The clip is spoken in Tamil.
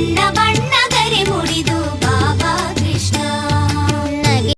வண்ண